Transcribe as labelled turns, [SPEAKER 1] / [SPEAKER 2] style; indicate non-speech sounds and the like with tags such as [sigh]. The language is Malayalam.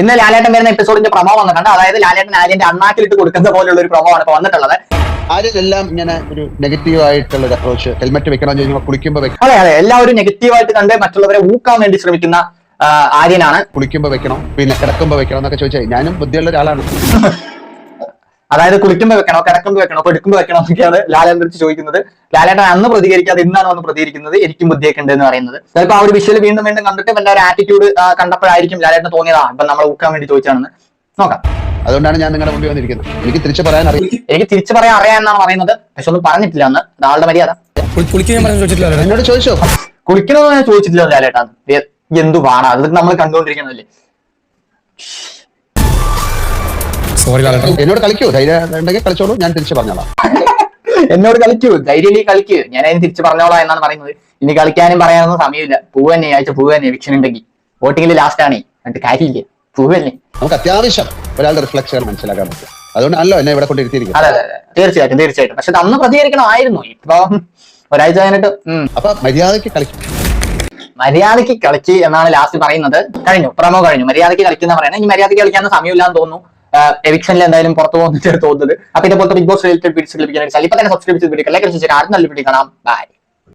[SPEAKER 1] ഇന്ന് ലാലേട്ടൻ വരുന്ന എപ്പിസോഡിന്റെ പ്രമോ വന്നിട്ടുണ്ട്. അതായത് ലാലേട്ടൻ ആര്യന്റെ അണ്ണാക്കിലിട്ട് കൊടുക്കുന്ന പോലുള്ള ഒരു പ്രമോ ആണ് ഇപ്പൊ വന്നിട്ടുള്ളത്.
[SPEAKER 2] ആരെല്ലാം ഇങ്ങനെ ഒരു നെഗറ്റീവ് ആയിട്ടുള്ള ഒരു അപ്രോച്ച് ഹെൽമെറ്റ് വെക്കണമെന്ന് ചോദിക്കുമ്പോൾ കുളിക്കുമ്പോൾ വെക്കണം.
[SPEAKER 1] അതെ അതെ. എല്ലാവരും നെഗറ്റീവായിട്ട് കണ്ട് മറ്റുള്ളവരെ ഊക്കാൻ വേണ്ടി ശ്രമിക്കുന്ന ആര്യനാണ്.
[SPEAKER 2] കുളിക്കുമ്പോൾ വെക്കണം പിന്നെ കിടക്കുമ്പോൾ വെക്കണം എന്നൊക്കെ ചോദിച്ചാൽ ഞാനും ബുദ്ധിയുള്ള ഒരാളാണ്. [laughs]
[SPEAKER 1] അതായത് കുളിക്കുമ്പോ വെക്കണോ കിടക്കുമ്പോ വെക്കണോ പെടുക്കുമ്പോ വെക്കണോ എന്നൊക്കെയാണ് ലാലേട്ടൻ അടുത്ത് ചോദിക്കുന്നത്. ലാലേട്ടൻ അന്ന് പ്രതികരിക്കാതെ ഇന്നാണ് വന്ന് പ്രതികരിക്കുന്നത്. എനിക്കും ബുദ്ധിയൊക്കെ ഉണ്ട് എന്ന് പറയുന്നത്. ചിലപ്പോൾ ആ ഒരു വിഷ്വൽ വീണ്ടും വീണ്ടും കണ്ടിട്ട് എന്റെ ഒരു ആറ്റിറ്റ്യൂഡ് കണ്ടപ്പോഴായിരിക്കും ലാലേട്ടൻ തോന്നിയതാ ഇപ്പൊ നമ്മൾ ഊക്കാൻ വേണ്ടി ചോദിച്ചാണെന്ന് നോക്കാം.
[SPEAKER 2] അതുകൊണ്ടാണ് ഞാൻ നിങ്ങളുടെ മുമ്പിൽ വന്നിരിക്കുന്നത്. എനിക്ക് തിരിച്ചു പറയാൻ അറിയാം.
[SPEAKER 1] എനിക്ക് തിരിച്ചു പറയാൻ അറിയാം എന്നാണ് പറയുന്നത്. പക്ഷെ ഒന്നും പറഞ്ഞിട്ടില്ല അന്ന്. ആളുടെ മര്യാദ.
[SPEAKER 2] എന്നോട് ചോദിച്ചോ?
[SPEAKER 1] കുളിക്കണമെന്ന് ഞാൻ ചോദിച്ചിട്ടില്ല ലാലേട്ടാ. എന്തു പാടാ അത് നമ്മൾ കണ്ടുകൊണ്ടിരിക്കുന്നതല്ലേ
[SPEAKER 3] സോറി
[SPEAKER 2] എന്നോട് കളിക്കൂ. ധൈര്യം ഉണ്ടെങ്കിൽ കളിച്ചോളൂ. ഞാൻ തിരിച്ചു പറഞ്ഞോളാം. [laughs]
[SPEAKER 1] എന്നോട് കളിക്കൂ. ധൈര്യം കളിക്കൂ. ഞാൻ അതിന് തിരിച്ചു പറഞ്ഞോളാം എന്നാണ് പറയുന്നത്. ഇനി കളിക്കാനും പറയാനൊന്നും സമയമില്ല. പൂവ് തന്നെ ആഴ്ച പൂവ് തന്നെ വിക്ഷൻ ഉണ്ടെങ്കിൽ വോട്ടിങ്ങിൽ ലാസ്റ്റ് ആണേ. എന്നിട്ട് കാര്യമില്ല. പൂവ് തന്നെ.
[SPEAKER 2] നമുക്ക് അത്യാവശ്യം ഒരാളുടെ റിഫ്ലക്ഷൻ മനസ്സിലാക്കാൻ പറ്റും അതുകൊണ്ടാണല്ലോ എന്നെ ഇവിടെ കൊണ്ടിരുത്തിയിരിക്കും
[SPEAKER 1] അതെ അതെ തീർച്ചയായിട്ടും തീർച്ചയായിട്ടും. പക്ഷെ അന്ന് പ്രതികരിക്കണമായിരുന്നു ഇപ്പൊ ഒരാഴ്ച കഴിഞ്ഞിട്ട്
[SPEAKER 2] അപ്പൊ മര്യാദയ്ക്ക് കളിക്കും
[SPEAKER 1] മര്യാദയ്ക്ക് കളിച്ച് എന്നാണ് ലാസ്റ്റ് പറയുന്നത്. കഴിഞ്ഞു. പ്രമോ കഴിഞ്ഞു. മര്യാദയ്ക്ക് കളിക്കുന്ന പറയണേ ഇനി മര്യാദയ്ക്ക് കളിക്കാൻ സമയമില്ലാന്ന് തോന്നുന്നു. എവിക്ഷനിൽ എന്തായാലും പുറത്തു പോകുന്നിട്ട് തോന്നുന്നത്. അപ്പൊ ഇതുപോലത്തെ ബിഗ് ബോസ് റിലേറ്റഡ് വീഡിയോസ് ലഭിക്കാൻ ഇപ്പൊ തന്നെ സബ്സ്ക്രൈബ് ചെയ്ത് വീഡിയോ ലൈക്ക് അടുത്ത നല്ല വീഡിയോ കാണാം. ബൈ